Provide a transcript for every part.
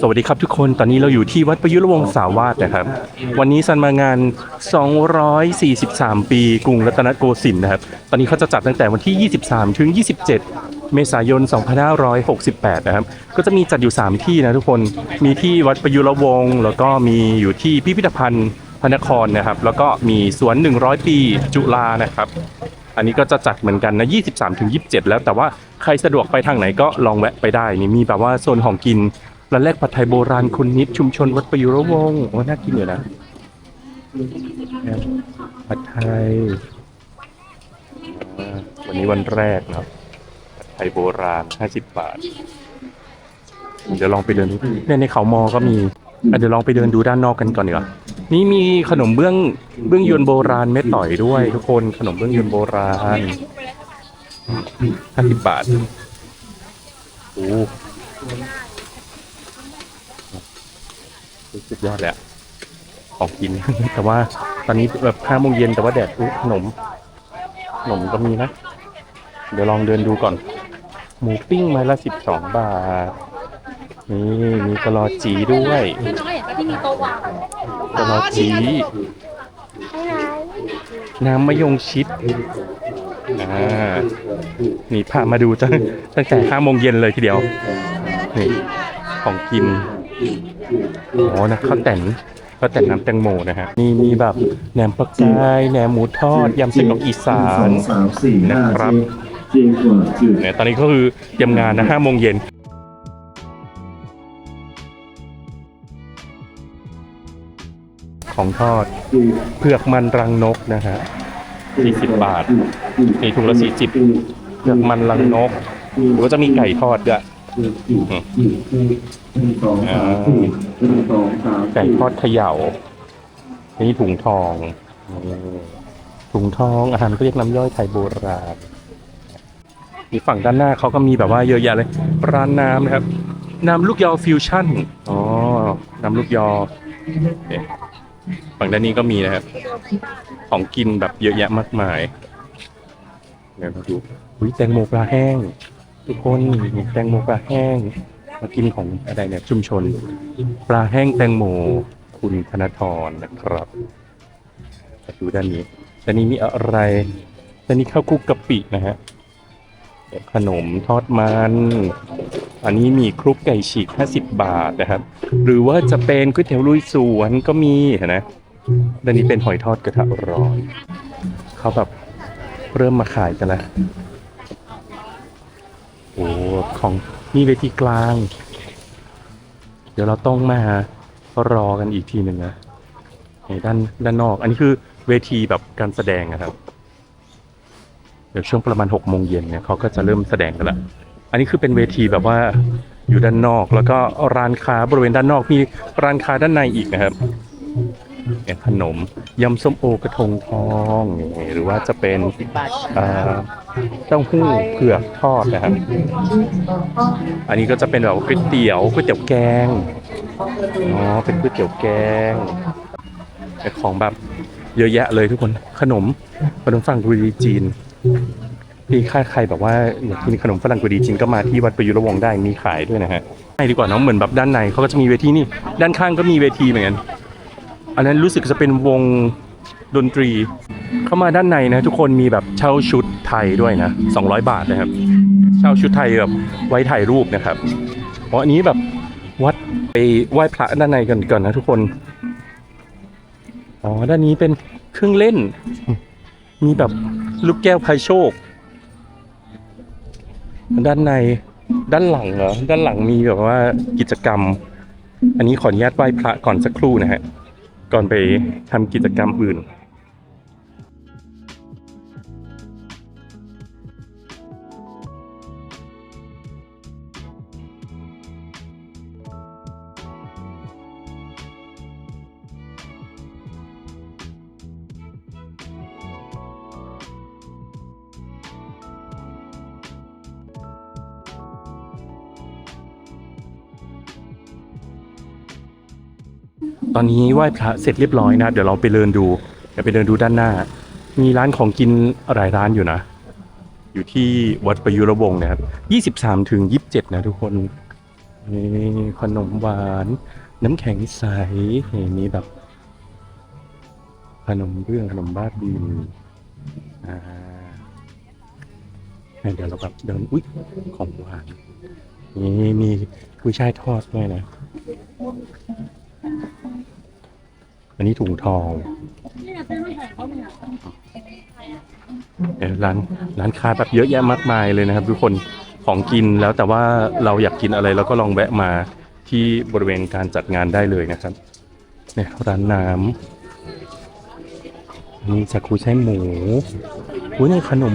สวัสดีครับทุกคนตอนนี้เราอยู่ที่วัดประยุรวงศาวาสนะครับ วันนี้ซันมางาน 243 ปีกรุงรัตนโกสินทร์นะครับ ตอนนี้เขาจะจัดตั้งแต่วันที่ 23 ถึง 27 เมษายน 2568 นะครับ ก็จะมีจัดอยู่ 3 ที่นะทุกคนมีที่วัดประยุรวงศ์แล้วก็มีอยู่ที่พิพิธภัณฑ์พระนครนะครับ แล้วก็มีสวน 100 ปีจุฬานะครับ อันนี้ก็จะจัดเหมือนกันนะ 23ถึง27 แล้วแต่ว่าใครสะดวกไปทางไหนก็ลองแวะไปได้นี่มีแบบว่าโซนของกินร้านแรกผัดไทยโบราณคุณนิดชุมชนวัดประยุรวงศ์โอ้น่ากินอยู่นะผัดไทยวันนี้วันแรกนะผัดไทยโบราณ 50 บาท เดี๋ยวลองไปเดินดูเนี่ยในเขามอก็มีเดี๋ยวลองไปเดินดูด้านนอกกันก่อนดีกว่า นี่มีขนมเบื้องเบื้องยวนโบราณเม็ดต่อยด้วย ทุกคนขนมเบื้องยวนโบราณห้าสิบบาทโอ้สุดยอดเลยอะของกิน แต่ว่าตอนนี้แบบห้าโมงเย็นแต่ว่าแดดอุ๊ขนม ขนมก็มีนะ เดี๋ยวลองเดินดูก่อน หมูปิ้งไม้ละสิบสองบาท นี่มีกะลอจีด้วย คือน้องเห็นปะที่มีโต๊ะวางกะลอจีน้ำมะยงชิดอ่านี่พามาดูตั้งตั้งแต่ห้าโมงเย็นเลยทีเดียว นี่ของกินอ๋อนะข้าวแต่นข้าวแต่นน้ำแตงโมนะฮะนี่มีแบบแหนมปลากายแหนมหมูทอดยำเส้นของอีสาสอนงสามสี่ห้านะครับจริงกว่าจืดเนี่ยตอนนี้ก็คือเตรียมงานนะห้าโมงเย็น ของทอด เผือกมันรังนกนะฮะ40บาทนี่ถุงละ40เผือกมันรังนกหรือว่าจะมีไก่ทอดด้วยหนึ่งสองสามสี่หนึ่งสองสามไก่ทอดเขย่านี่ถุงทองนี่ถุงทองอาหารก็เรียกน้ำย่อยไทยโบราณมีฝั่งด้านหน้าเขาก็มีแบบว่าเยอะแยะเลย ร้านน้ำนะครับ น้ำลูกยอฟิวชั่น อ๋อ น้ำลูกยอเนี่ย ฝั่งด้านนี้ก็มีนะครับ ของกินแบบเยอะแยะมากมายเดี๋ยวมาดูอุ้ยแตงโมปลาแห้ง ทุกคนแตงโมปลาแห้ง มากินของอะไรเนี่ยชุมชน ปลาแห้งแตงโมคุณธนทรนะครับมาดูด้านนี้ด้านนี้มีอะไรด้านนี้ข้าวคุกกะปินะฮะขนมทอดมัน อันนี้มีคลุกไก่ฉีก 50 บาทนะครับ หรือว่าจะเป็นก๋วยเตี๋ยวลุยสวนก็มีนไหม ด้านนี้เป็นหอยทอดกระทะร้อนเขาแบบเริ่มมาขายกันแล้วโอ้ของนี่เวทีกลาง เดี๋ยวเราต้องมารอกันอีกทีหนึ่งนะนี่ด้านด้านนอก อันนี้คือเวทีแบบการแสดงนะครับ เดี๋ยวช่วงประมาณหกโมงเย็นเนี่ยเขาก็จะเริ่มแสดงกันละอันนี้คือเป็นเวทีแบบว่าอยู่ด้านนอก แล้วก็ร้านค้าบริเวณด้านนอกมีร้านค้าด้านในอีกนะครับ ขนมยำส้มโอกระทงทองหรือว่าจะเป็นเต้าหู้เผือกทอดนะครับ อันนี้ก็จะเป็นแบบก๋วยเตี๋ยวก๋วยเตี๋ยวแกงอ๋อเป็นก๋วยเตี๋ยวแกงเป็นของแบบเยอะแยะเลยทุกคนขนมขนมฝรั่งกุดีจีนพี่ค่าใครแบบว่าอยากกินขนมฝรั่งกุดีจีนก็มาที่วัดประยุรวงได้มีขายด้วยนะฮะให้ดีกว่าน้องเหมือนแบบด้านในเขาก็จะมีเวทีนี่ ด้านข้างก็มีเวทีเหมือนกัน อันนั้นรู้สึกจะเป็นวงดนตรี เข้ามาด้านในนะทุกคนมีแบบเช่าชุดไทยด้วยนะ 200 บาทนะครับ เช่าชุดไทยแบบไว้ถ่ายรูปนะครับเพราะอันนี้แบบวัดไปไหว้พระด้านในกันก่อนนะทุกคน อ๋อ ด้านนี้เป็นเครื่องเล่น มีแบบลูกแก้วพายโชค ด้านในด้านหลังเหรอ ด้านหลังมีแบบว่ากิจกรรม อันนี้ขออนุญาตไหว้พระก่อนสักครู่นะฮะ ก่อนไปทำกิจกรรมอื่น ตอนนี้ไหว้พระเสร็จเรียบร้อยนะ เดี๋ยวเราไปเดินดู เดี๋ยวไปเดินดูด้านหน้า มีร้านของกินหลายร้านอยู่นะ อยู่ที่วัดประยุรวงศ์นะครับ23ถึง27นะทุกคนนี่ขนมหวาน น้ำแข็งใสนี่มีแบบ ขนมเบื้องขนมบ้าบินอ่าเดี๋ยวเราแบบเดินอุ๊ยของหวานนี่มีกุ้ยช่ายทอดด้วยนะ อันนี้ถุงทองเอ่อร้านร้านค้าแบบเยอะแยะมากมายเลยนะครับ ทุกคนของกินแล้วแต่ว่าเราอยากกินอะไรเราก็ลองแวะมาที่บริเวณการจัดงานได้เลยนะครับเนี่ยร้านน้ำมีสักคูใช้หมูอุ้ยนี่ขนม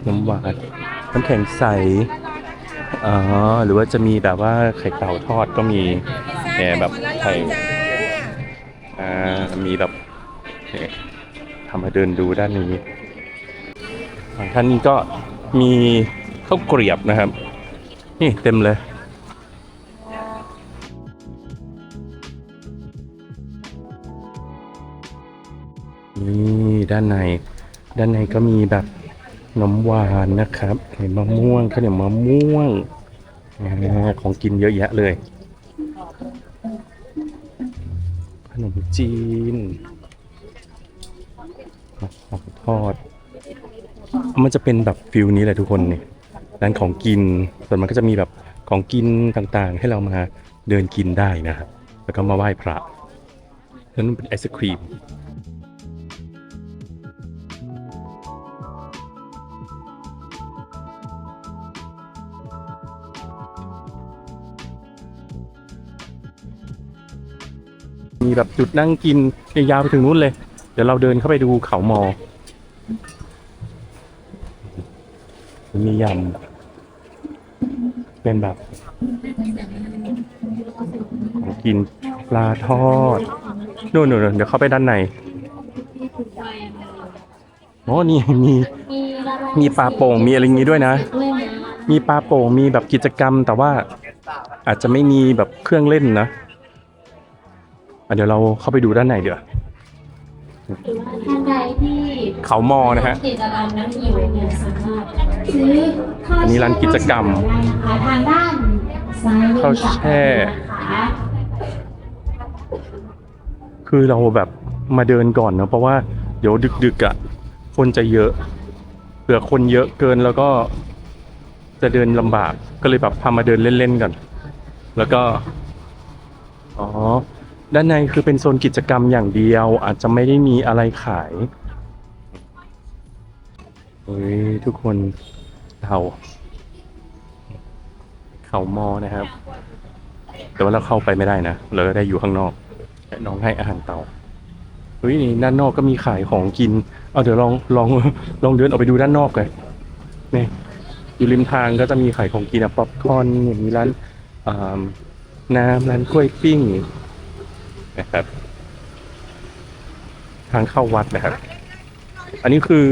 ขนมหวานน้ำแข็งใสอ๋อหรือว่าจะมีแบบว่าไข่เต่าทอดก็มีแหมแบบไข่ มีแบบทำมาเดินดูด้านนี้ฝั่งท่านนี้ก็มีข้าวเกรียบนะครับ นี่เต็มเลยนี่ด้านใน ด้านในก็มีแบบนมหวานนะครับเห็นมะม่วงข้าวเหนียวมะม่วงของกินเยอะแยะเลย นมจีนของทอด มันจะเป็นแบบฟิลนี้แหละทุกคนเนี่ยร้านของกิน ส่วนมันก็จะมีแบบของกินต่างๆ ให้เรามาเดินกินได้นะครับ แล้วก็มาไหว้พระแล้วนั่นเป็นไอศครีม มีแบบจุดนั่งกินยาวไปถึงนู้นเลย เดี๋ยวเราเดินเข้าไปดูเขามอมียำเป็นแบบของกินปลาทอดนู่นๆเดี๋ยวเข้าไปด้านในโอ้นี่มีมีปลาโป่งมีอะไรอย่างงี้ด้วยนะ มีปลาโป่งมีแบบกิจกรรมแต่ว่าอาจจะไม่มีแบบเครื่องเล่นนะ อะเดี๋ยวเราเข้าไปดูด้านในเดี๋ยวาท่านใดที่เขามอนะฮะ กิจกรรมนั้นอยู่เนี่ยสามารถซื้อข้าวอันนี้ร้านกิจกรรมได้นะคะทางด้านซ้ายมือข้าวแช่ นะคะคือเราแบบมาเดินก่อนเนอะเพราะว่าเดี๋ยวดึกๆอะ่ะคนจะเยอะเผื่อคนเยอะเกินแล้วก็จะเดินลำบากก็เลยแบบพามาเดินเล่นๆกันแล้วก็ อ๋อ ด้านในคือเป็นโซนกิจกรรมอย่างเดียว อาจจะไม่ได้มีอะไรขายเฮ้ยทุกคนเขาเขามอนะครับ แต่ว่าเราเข้าไปไม่ได้นะเราได้อยู่ข้างนอกน้องให้อาหารเตาเฮ้ยนี่ด้านนอกก็มีขายของกิน เอาเดี๋ยวลองลองลองเดินออกไปดูด้านนอกเลยนี่อยู่ริมทางก็จะมีขายของกินอะป๊อปคอร์นเนี่ยมีร้านน้ำร้านกล้วยปิ้ง นะครับ ทางเข้าวัดนะครับ อันนี้คือ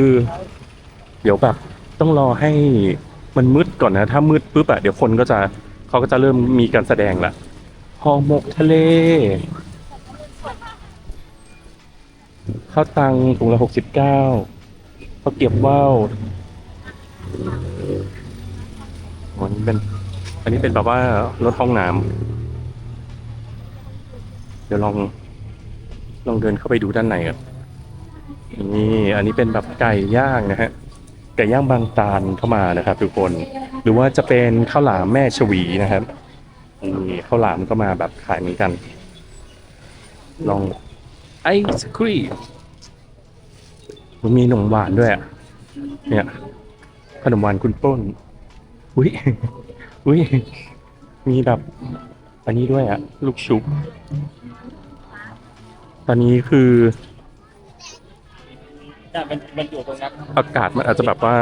เดี๋ยวแบบต้องรอให้มันมืดก่อนนะ ถ้ามืดปุ๊บอะเดี๋ยวคนก็จะเขาก็จะเริ่มมีการแสดงละหอหมกทะเล ข้าวตังถุงละหกสิบเก้าข้าวเกรียบว่าวอ๋อนี่เป็น อันนี้เป็นแบบว่ารถห้องน้ำ เดี๋ยวลองลองเดินเข้าไปดูด้านในครับนี่อันนี้เป็นแบบไก่ย่างนะฮะไก่ย่างบางตาลเข้ามานะครับ ทุกคน หรือว่าจะเป็นข้าวหลามแม่ชวีนะครับนี่ข้าวหลามก็มาแบบขายเหมือนกัน ลองไอศครีมมันมีขนมหวานด้วยอะเนี่ยขนมหวานคุณป้นอุ้ยอุ้ยมีแบบ อันนี้ด้วยอะลูกชุบ ตอนนี้คืออากาศมันอาจจะแบบว่า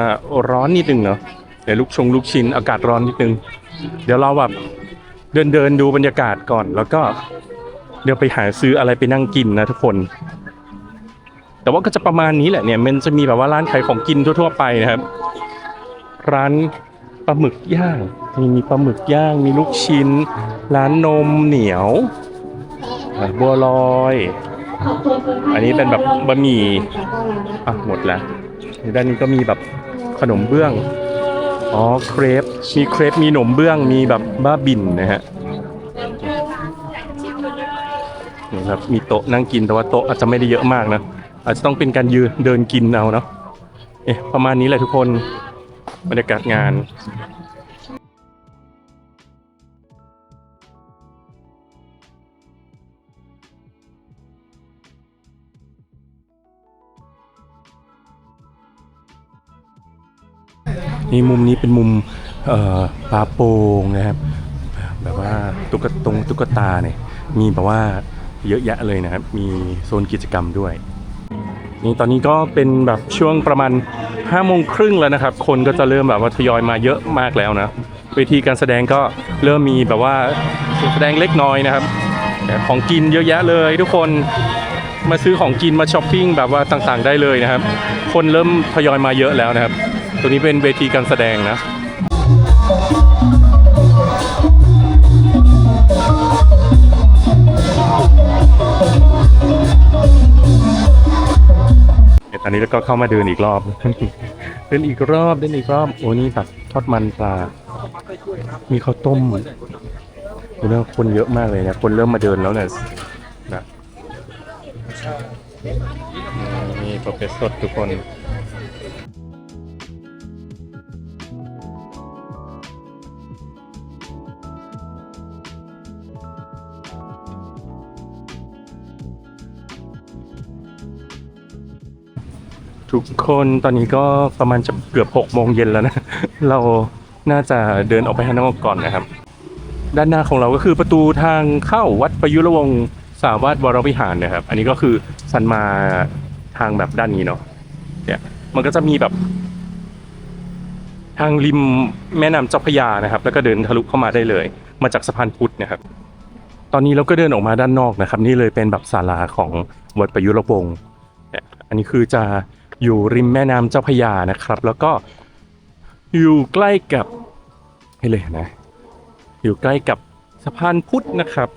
ร้อนนิดนึงเนาะเดี๋ยวลูกชงลูกชิ้นอากาศร้อนนิดนึง เดี๋ยวเราแบบเดินเดินดูบรรยากาศก่อน แล้วก็เดี๋ยวไปหาซื้ออะไรไปนั่งกินนะทุกคน แต่ว่าก็จะประมาณนี้แหละเนี่ย มันจะมีแบบว่าร้านขายของกินทั่ว ๆ ไปนะครับ ร้านปลาหมึกย่าง มีมีปลาหมึกย่าง มีลูกชิ้น ร้านนมเหนียวบัวลอย อันนี้เป็นแบบบะหมี่อะหมดแล้วด้านนี้ก็มีแบบขนมเบื้อง อ๋อเครปมีเครปมีหนมเบื้องมีแบบบ้าบินนะฮะนี่ครับมีโต๊ะนั่งกินแต่ว่าโต๊ะอาจจะไม่ได้เยอะมากนะอาจจะต้องเป็นการยืนเดินกินเอาเนาะเอ๊ะประมาณนี้แหละทุกคนบรรยากาศงาน นี่มุมนี้เป็นมุมปลาโป่งนะครับ แบบว่าตุ๊กตงตุ๊กตาเนี่ยมีแบบว่าเยอะแยะเลยนะครับ มีโซนกิจกรรมด้วย นี่ตอนนี้ก็เป็นแบบช่วงประมาณ5้าโมงครึ่งแล้วนะครับ คนก็จะเริ่มแบบว่าทยอยมาเยอะมากแล้วนะเวทีการแสดงก็เริ่มมีแบบว่าแสดงเล็กน้อยนะครับของกินเยอะแยะเลยทุกคนมาซื้อของกินมาช้อปปิ้งแบบว่าต่างๆได้เลยนะครับ คนเริ่มทยอยมาเยอะแล้วนะครับ ตัวนี้เป็นเวทีการแสดงนะตอนนี้แล้วก็เข้ามาเดินอีกรอบ เดินอีกรอบเดินอีกรอบ โอ้นี่แบบทอดมันปลา มีข้าวต้มดูนะคนเยอะมากเลยนะ คนเริ่มมาเดินแล้วเนี่ยนะนี่โปรเฟสสดทุกคน ทุกคนตอนนี้ก็ประมาณจะเกือบหกโมงเย็นแล้วนะ เราน่าจะเดินออกไปข้างนอกก่อนนะครับ ด้านหน้าของเราก็คือประตูทางเข้าวัดประยุรวงศ์สาวาสวรวิหารนะครับ อันนี้ก็คือสันมาทางแบบด้านนี้เนาะเนี่ยมันก็จะมีแบบ ทางริมแม่น้ำเจ้าพระยานะครับ แล้วก็เดินทะลุเข้ามาได้เลย มาจากสะพานพุทธนะครับ ตอนนี้เราก็เดินออกมาด้านนอกนะครับ นี่เลยเป็นแบบศาลาของวัดประยุรวงศ์เนี่ยอันนี้คือจะ อยู่ริมแม่น้ำเจ้าพยานะครับ แล้วก็อยู่ใกล้กับให้เลยนะ อยู่ใกล้กับสะพานพุทธนะครับ